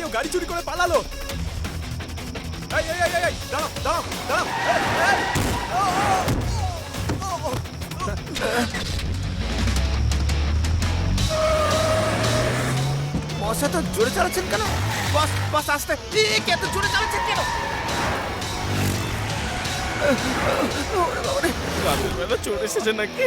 কেউ গাড়ি চুরি করে পালালো। এই এই এই, জোরে চালাচ্ছেন কেন? বস বস আসতে। এত জোরে চালাচ্ছেন কেন? চোর এসেছে নাকি?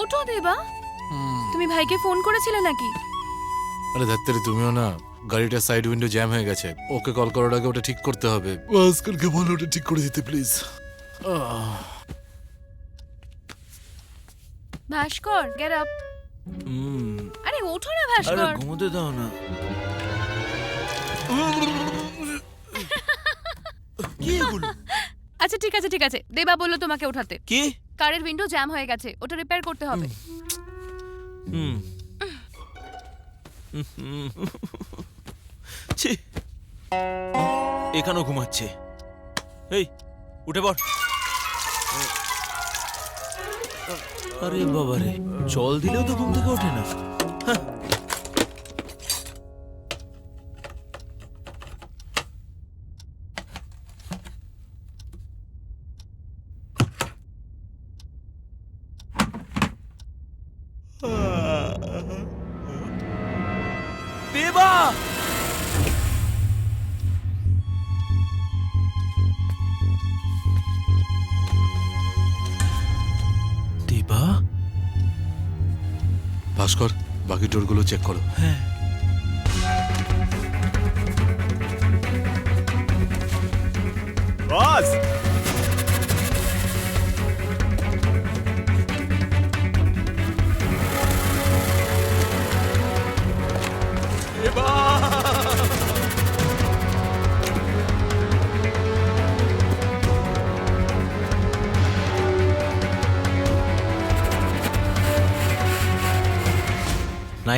ওঠো দেবা। তুমি ভাইকে ফোন করেছিলে নাকি? আরে ধাত্তারি তুমিও না গাড়িটা সাইড উইন্ডো জ্যাম হয়ে গেছে। ওকে কল করার আগে ওটা ঠিক করতে হবে। আজকালকে বলো ওটা ঠিক করে দিতে প্লিজ ভাস্কর গেট আপ আরে ওঠো না ভাস্কর। ঘুমোতে দাও না। কি এগুলো আচ্ছা ঠিক আছে ঠিক আছে। দেবা বলল তোমাকে ওঠাতে। কি? কারের উইন্ডো জ্যাম হয়ে গেছে ওটা রিপেয়ার করতে হবে। হুম। ছি। এখানেও ঘুমাচ্ছে। এই উঠে পড় আরে বাবারে জল দিলেও তো ঘুম থেকে ওঠে না। ভাস্কর বাকি ডোরগুলো চেক করো। হ্যাঁ। Boss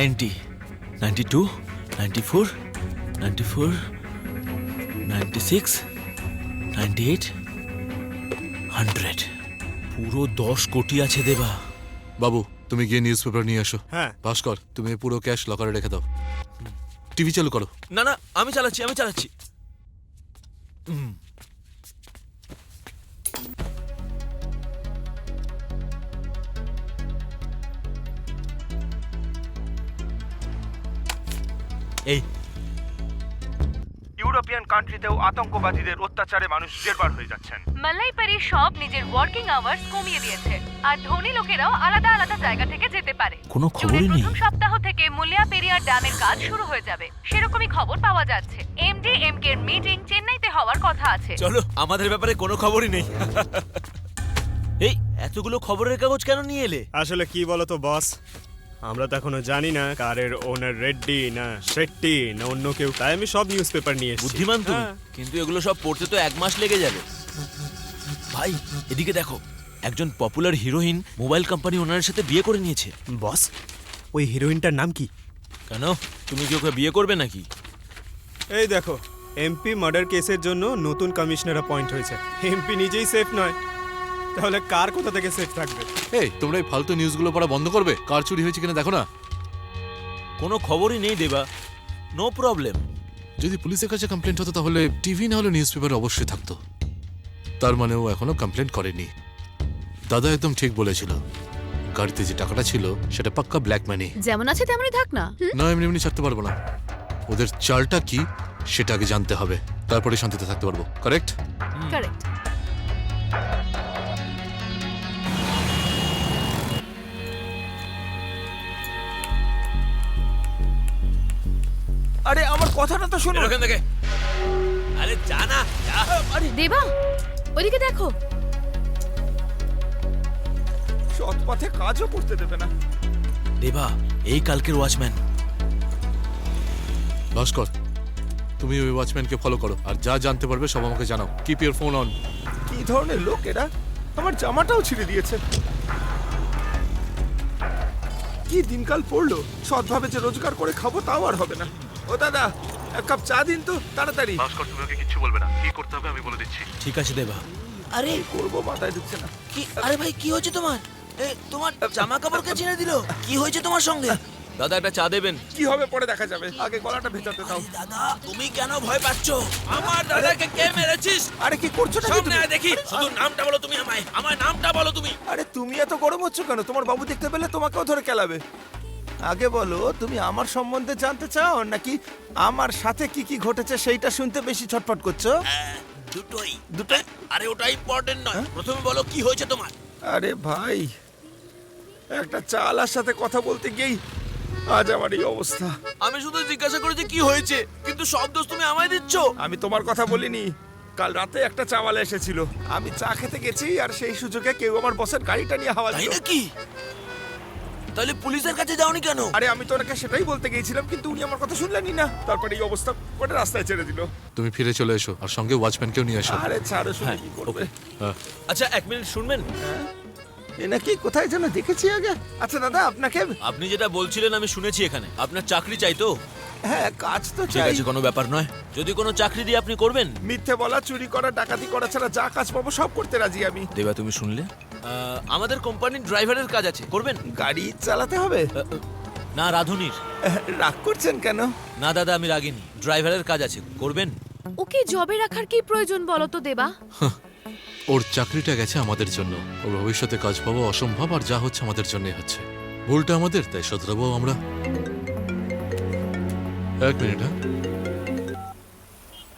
ninety ninety two ninety four ninety four ninety six ninety eight hundred. পুরো দশ কোটি আছে দেবা। বাবু তুমি গিয়ে নিউজ পেপার নিয়ে এসো হ্যাঁ। ভাস্কর তুমি পুরো ক্যাশ লকারে রেখে দাও। টিভি চালু করো। না না আমি চালাচ্ছি আমি চালাচ্ছি। হুম। এই। ইউরোপিয়ান কান্ট্রিতেও আতঙ্কবাদীদের অত্যাচারে মানুষ জেরবার হয়ে যাচ্ছেন। মালাইপারি সব নিজের ওয়ার্কিং আওয়ার্স কমিয়ে দিয়েছে। আর ধনী লোকেরাও আলাদা আলাদা জায়গা থেকে যেতে পারে। কোনো জুনের খবরই নেই। প্রথম সপ্তাহ থেকে মুলিয়া পেরিয়ার ড্যামের কাজ শুরু হয়ে যাবে। সেরকমই খবর পাওয়া যাচ্ছে। এমডি এমকে এর মিটিং চেন্নাইতে হওয়ার কথা আছে। চলো আমাদের ব্যাপারে কোনো খবরই নেই। এই এতগুলো খবরের কাগজ কেন নিয়ে এলে? আসলে কি বলতো বস? আমরা তো এখনও জানি না কারের ওনার রেড্ডি না শেট্টি না অন্য কেউ। তাই আমি সব নিউজ পেপার নিয়ে এসেছি। বুদ্ধিমান তুমি। হ্যাঁ। কিন্তু এগুলো সব পড়তে তো এক মাস লেগে যাবে। ভাই এদিকে দেখো একজন পপুলার হিরোইন মোবাইল কোম্পানি ওনারের সাথে বিয়ে করে নিয়েছে। বস ওই হিরোইনটার নাম কি? কেন? তুমি কি ওকে বিয়ে করবে নাকি? এই দেখো এমপি মার্ডার কেসের জন্য নতুন কমিশনার অ্যাপয়েন্ট হয়েছে। এমপি নিজেই সেফ নয়। তাহলে কার কোথা থেকে সেফ থাকবে? এই তোমরা এই ফালতু নিউজগুলো পড়া বন্ধ করবে? কার চুরি হয়েছে কিনা দেখো না। কোনো খবরই নেই দেবা। নো প্রবলেম যদি পুলিশের কাছে কমপ্লেন্ট হতো তাহলে টিভি না হলে নিউজ পেপার অবশ্যই থাকতো। তার মানে ও এখনও কমপ্লেন্ট করেনি। দাদা একদম ঠিক বলেছিল। গাড়িতে যে টাকাটা ছিল সেটা পাক্কা ব্ল্যাক মানি যেমন আছে তেমনই থাক না। না এমনি এমনি ছাড়তে পারব না। ওদের চালটা কি সেটা আগে জানতে হবে। তারপরে শান্তিতে থাকতে পারব। কারেক্ট কারেক্ট আরে আমার কথাটা তো শোনো এখান থেকে। আরে জানা আরে দেবা ওইদিকে দেখো। সৎ পথে কাজও করতে দেবে না। দেবা এই কালকের ওয়াচম্যান। ভাস্কর তুমি ওই ওয়াচম্যানকে ফলো করো আর যা জানতে পারবে সব আমাকে জানাও। কিপ ইউর ফোন অন কি ধরনের লোক এরা? আমার জামাটাও ছিঁড়ে দিয়েছে। কি দিনকাল পড়ল? সৎভাবে যে রোজগার করে খাব তাও আর হবে না। ও দাদা এক কাপ চা দিন তো তাড়াতাড়ি। ভাস্কর তুমি ওকে কিচ্ছু বলবে না। কি করতে হবে আমি বলে দিচ্ছি। ঠিক আছে দেবা। আরে কি করব মাথায় ঢুকছে না। কি আরে ভাই কি হয়েছে তোমার? এ তোমার জামা কাপড় কে ছিঁড়ে দিল? কি হয়েছে তোমার সঙ্গে? দাদা একটা চা দেবেন? কি হবে পরে দেখা যাবে। আগে গলাটা ভেজাতে দাও। দাদা তুমি কেন ভয় পাচ্ছ? আমার দাদাকে কে মেরেছিস? আরে কি করছ সামনে আয় দেখি। শুধু নামটা বলো তুমি আমায়। আমার নামটা বলো তুমি। আরে তুমি এত গরম হচ্ছ কেন? তোমার বাবু দেখতে পেলে তোমাকেও ধরে কেলাবে আগে বলো তুমি আমার সম্বন্ধে জানতে চাও নাকি আমার সাথে কি কি ঘটেছে সেইটা শুনতে বেশি ছটফট করছ? হ্যাঁ, দুটোই। দুটোই? আরে ওটা ইম্পর্টেন্ট নয়। প্রথমে বলো কি হয়েছে তোমার? আরে ভাই একটা চালার সাথে কথা বলতে গিয়েই আজ আমার এই অবস্থা। আমি শুধু জিজ্ঞাসা করেছি কি হয়েছে কিন্তু সব দোষ তুমি আমায় দিচ্ছ। আমি তোমার কথা বলিনি কাল রাতে একটা চাওয়ালা এসেছিল। আমি চা খেতে গেছি আর সেই সুযোগে কেউ আমার বসের গাড়িটা নিয়ে হাওয়া দিল। নাকি? তাহলে পুলিশের কাছে যাওনি কেন? আরে আমি তো ওনাকে সেটাই বলতে গিয়েছিলাম কিন্তু উনি আমার কথা শুনলেনই না। তারপরে এই অবস্থা করে রাস্তায় ছেড়ে দিল। তুমি ফিরে চলে এসো আর সঙ্গে ওয়াচম্যানকেও নিয়ে এসো। আরে ছাড়ো শুনে কি করবে? হ্যাঁ। আচ্ছা এক মিনিট শুনবেন? এ নাকি কোথায় যেন দেখেছি আগে। আচ্ছা দাদা আপনাকে আপনি যেটা বলছিলেন আমি শুনেছি এখানে। আপনার চাকরি চাই তো? হ্যাঁ কাজ তো ঠিক চাই। আছে কোনো ব্যাপার নয়। যদি কোনো চাকরি দিয়ে আপনি করবেন? মিথ্যে বলা চুরি করা ডাকাতি করা ছাড়া যা কাজ পাবো সব করতে রাজি আমি। দেবা তুমি শুনলে? আমাদের কোম্পানির ড্রাইভারের কাজ আছে করবেন? গাড়ি চালাতে হবে? না রাধুনির। রাগ করছেন কেন? না দাদা আমি রাগিনি। ড্রাইভারের কাজ আছে করবেন? ওকে জবে রাখার কি প্রয়োজন বলো তো দেবা? ওর চাকরিটা গেছে আমাদের জন্য। ওর ভবিষ্যতে কাজ পাবো অসম্ভব আর যা হচ্ছে আমাদের জন্যই হচ্ছে। ভুলটা আমাদের তাই শোধরাবো আমরা। এক মিনিট হ্যাঁ?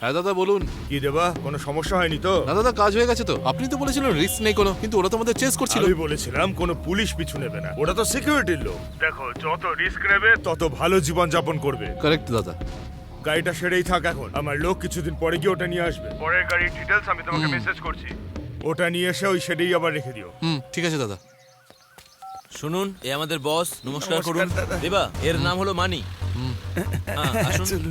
হ্যাঁ দাদা বলুন। কি দেবা কোনো সমস্যা হয়নি তো? না দাদা কাজ হয়ে গেছে তো। আপনি তো বলেছিলেন রিস্ক নেই কোনো কিন্তু ওরা তো আমাদের চেস করছিল। আমি বলেছিলাম কোনো পুলিশ পিছু নেবে না। ওরা তো সিকিউরিটির লোক। দেখো যত রিস্ক নেবে তত ভালো জীবন যাপন করবে। কারেক্ট দাদা। গাড়িটা সেরেই থাক এখন। আমার লোক কিছুদিন পরে গিয়ে ওটা নিয়ে আসবে। পরের গাড়ির ডিটেলস আমি তোমাকে মেসেজ করছি। ওটা নিয়ে এসে ওই সেরেই আবার রেখে দিও। হুম ঠিক আছে দাদা। শুনুন এ আমাদের বস নমস্কার করুন। দাদা। দেবা এর নাম হলো মানি। হ্যাঁ, আসুন।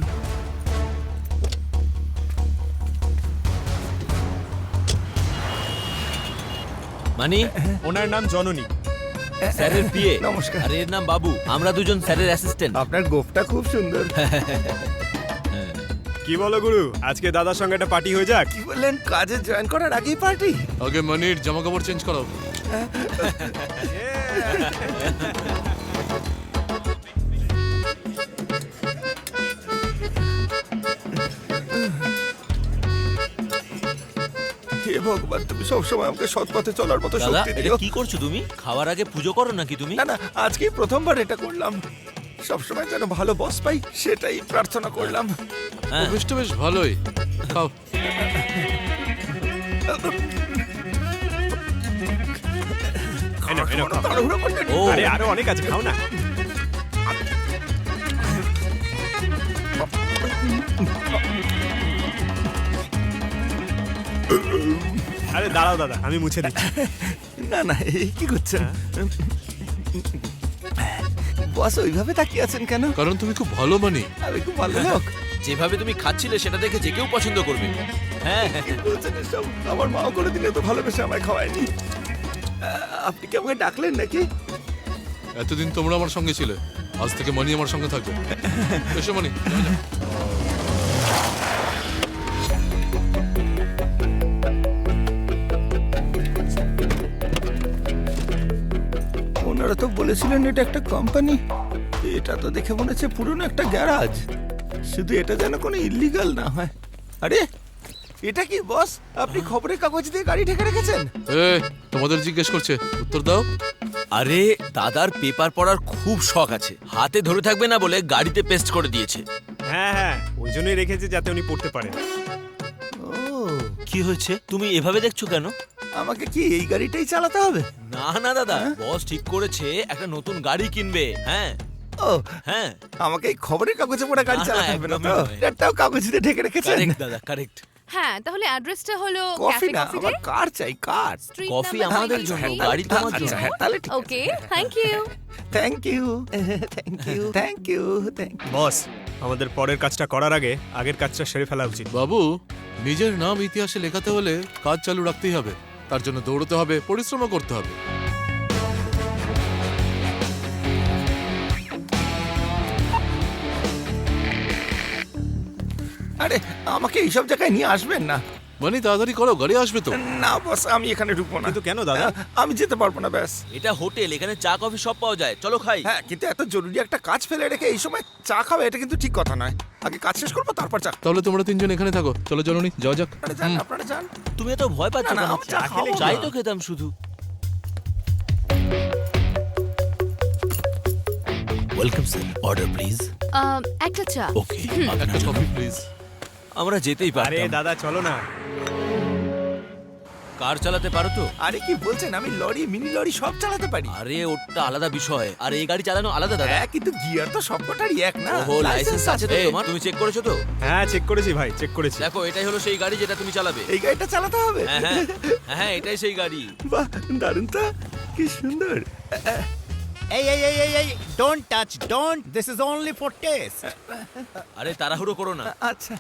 মানি? ওনার নাম জননী। স্যারের পিএ। নমস্কার। আর এর নাম বাবু। আমরা দুজন স্যারের অ্যাসিস্ট্যান্ট আপনার গোফটা খুব সুন্দর। কি বলো গুরু? আজকে দাদার সঙ্গে একটা পার্টি হয়ে যাক? কি বললেন? কাজে জয়েন করার আগেই পার্টি আগে মনির জামা কাপড় চেঞ্জ করাও ভগবান তুমি সবসময় আমাকে সৎ পথে চলার মতো দাদা শক্তি এটা দিও। কি করছ তুমি? খাওয়ার আগে পুজো করো নাকি তুমি? না না আজকেই প্রথমবার এটা করলাম। সবসময় যেন ভালো বস পাই সেটাই প্রার্থনা করলাম। হ্যাঁ। বেশটা বেশ ভালোই। খাও। এনো, এনো, খাও। তাড়াহুড়ো করতে নেই। ও আরে আরও অনেক আছে খাও না। আরে দাঁড়াও দাদা আমি মুছে দিচ্ছি। না না এই কি করছেন? বস ওইভাবে তাকিয়ে আছেন কেন? কারণ তুমি খুব ভালো মানে। আমি খুব ভালো লোক। যেভাবে তুমি খাচ্ছিলে সেটা দেখে যে কেউ পছন্দ করবে। হ্যাঁ হ্যাঁ। বলছেন এসব? আমার মাও করে দিলে তো ভালোবেসে আমায় খাওয়ায়নি। আপনি কি আমাকে ডাকলেন নাকি? এতদিন তোমরা আমার সঙ্গে ছিলে। আজ থেকে মানি আমার সঙ্গে থাকবে। এসো মানি ওনারা তো বলেছিলেন এটা একটা কোম্পানি এটা তো দেখে মনে হচ্ছে পুরনো একটা গ্যারাজ শুধু এটা যেন কোনো ইলিগাল না হয়। আরে এটা কি বস আপনি খবরের কাগজ দিয়ে গাড়ি ঢেকে রেখেছেন? এ তোমাদের জিজ্ঞেস করছে উত্তর দাও। আরে দাদার পেপার পড়ার খুব শখ আছে। হাতে ধরে থাকবে না বলে গাড়িতে পেস্ট করে দিয়েছে। হ্যাঁ হ্যাঁ ওই জন্যই রেখেছে যাতে উনি পড়তে পারেন। ও। কি হয়েছে? তুমি এভাবে দেখছ কেন? আমাকে কি এই গাড়িটাই চালাতে হবে? না না দাদা। বস ঠিক করেছে একটা নতুন গাড়ি কিনবে। হ্যাঁ? ও হ্যাঁ? আমাকে এই খবরের কাগজে পড়া গাড়ি চালাতে হবে না তো। এটাও কাগজ দিয়ে ঢেকে রেখেছেন? কারেক্ট দাদা কারেক্ট হ্যাঁ তাহলে অ্যাড্রেসটা হলো কফি না আমার কার চাই কার? কফি আমাদের জন্য, গাড়ি তোমার আচ্ছা জন্য। হ্যাঁ তাহলে ঠিক okay thank you thank you thank you thank you thank boss আমাদের পরের কাজটা করার আগে আগের কাজটা সেরে ফেলা উচিত। বাবু নিজের নাম ইতিহাসে লেখাতে হলে কাজ চালু রাখতেই হবে। তার জন্য দৌড়তে হবে পরিশ্রমও করতে হবে। আরে আমাকে এইসব জায়গায় নিয়ে আসবেন না। মানে তাড়াতাড়ি করো গাড়ি আসবে তো। না বস আমি এখানে ঢুকবো না। কিন্তু কেন দাদা? আমি যেতে পারব না ব্যাস। এটা হোটেল এখানে চা কফি সব পাওয়া যায়। চলো খাই। হ্যাঁ কিন্তু এত জরুরি একটা কাজ ফেলে রেখে এই সময় চা খাবে এটা কিন্তু ঠিক কথা নয়। আগে কাজ শেষ করব তারপর চা। তাহলে তোমরা তিনজন এখানে থাকো। চলো চলো নি যাওয়া যাক। আপনারা যান আপনারা যান। তুমি এত ভয় পাচ্ছ না। চাই তো খেতাম শুধু। ওয়েলকাম স্যার অর্ডার প্লিজ একটা চা। ওকে একটা কফি প্লিজ আমরা যেতেই আরে দাদা চলো না। কার চালাতে পারো তো? আরে কি বলছেন আমি লরি মিনি লরি সব চালাতে পারি। আরে ওটা আলাদা বিষয়। আর এই গাড়ি চালানো আলাদা দাদা। হ্যাঁ কিন্তু গিয়ার তো সবকটারই এক না। ওহো লাইসেন্স আছে তো তোমার? তুমি চেক করেছ তো? হ্যাঁ চেক করেছি ভাই চেক করেছি। দেখো এটাই হলো সেই গাড়ি যেটা তুমি চালাবে। এই গাড়িটা চালাতে হবে? হ্যাঁ হ্যাঁ হ্যাঁ এটাই সেই গাড়ি। বাহ দারুণ তো। কি সুন্দর। এই hey, এই hey, hey, don't touch, don't. This is only for taste. আরে তাড়াহুড়ো করো না। আচ্ছা।